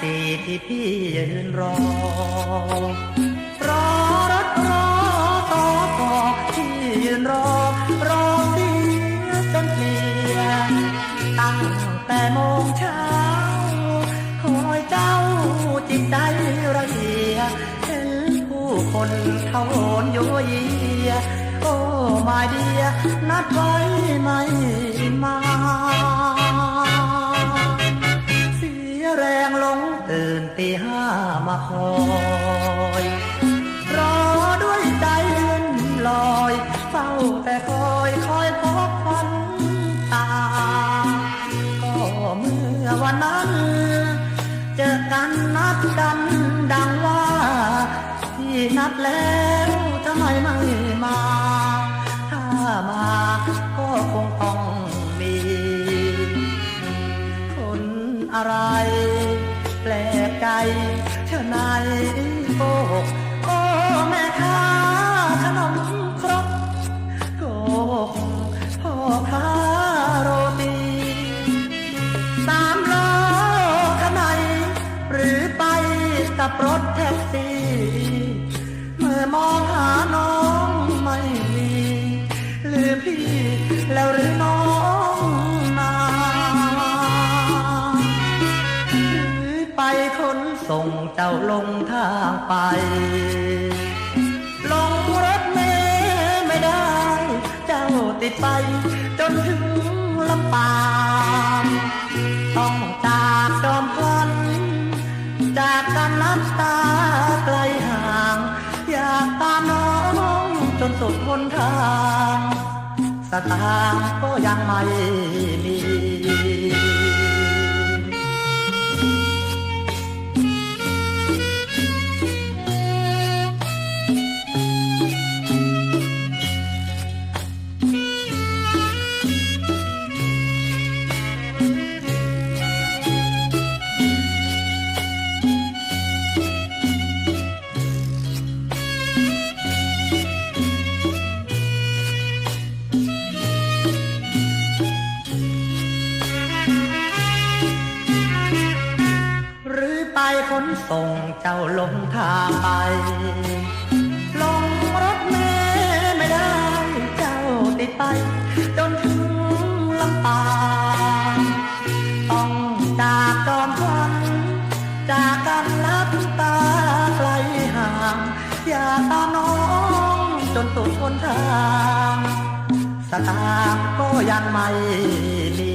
สีที่พี่ยืนรอ รอรถรอต่อต่อที่ยืนรอ รอเสียจนเพลียตั้งแต่โมงเช้าคอยเจ้าจิตใจระเหียเห็นผู้คนเขาโอนโยเยียโอ้มาเดียนัดไว้ไม่มา คอยรอด้วยใจเลื่อนลอยเฝ้าแต่คอยคอยพบฝันตา ก็เมื่อวันนั้น เจอกันนัดกันดังว่า ที่นัดแล้วทำไมไม่มาถ้า สามล้อขนไหนหรือไปกับรถแท็กซี่ เมื่อมองหาน้องไม่มีหรือพี่แล้วหรือน้องนาหรือไปขนส่งเจ้าลงทางไป ลงรถเมล์ไม่ได้ เจ้าติดไปจนถึงลำปาง องจากจอมพลันจากกันน้ำตาไกลห่าง อยากตามน้องจนสุดหนทาง สตางก็ยังไม่มี ส่งเจ้าลงทางไป ลงรถเมล์ไม่ได้เจ้าติดไป จนถึงลำปางต้องจากจอมพลันจากกันลับตาไกลห่าง อย่าตามน้องจนสุดหนทางสตางค์ก็ยังไม่มี